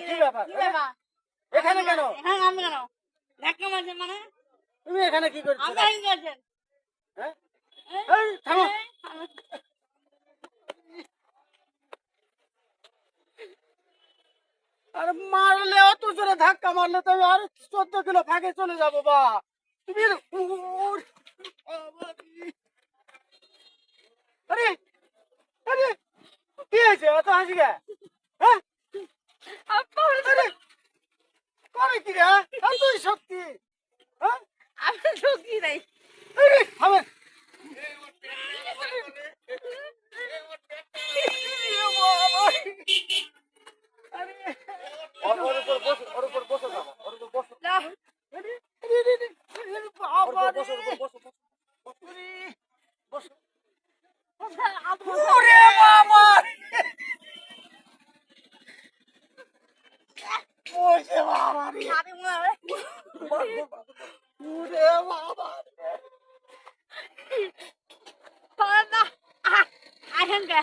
কি ব্যাপার? এখানে কেন? আমি কেন? ধাক্কা মারছেন মানে? তুমি এখানে কি করছ? আপনি কি করছেন? হ্যাঁ? এই, এই, থামো। আরে মারলে অত জোরে ধাক্কা মারলে তো আর চোদ্দ কিলো ফাঁকে চলে যাব বা। তুমি আরে আরে কি হয়েছে? অত হাসি গে হ্যাঁ আপা, আরে করে কি রে হ্যাঁ? তুই শক্তি হ্যাঁ আমি ঢুকি নাই উপর বসো বসো ওর উপর বসো ওরে বাবা রে আমি মনে হয় ওরে বাবা রে পারেন না। আহ, আসেন কে?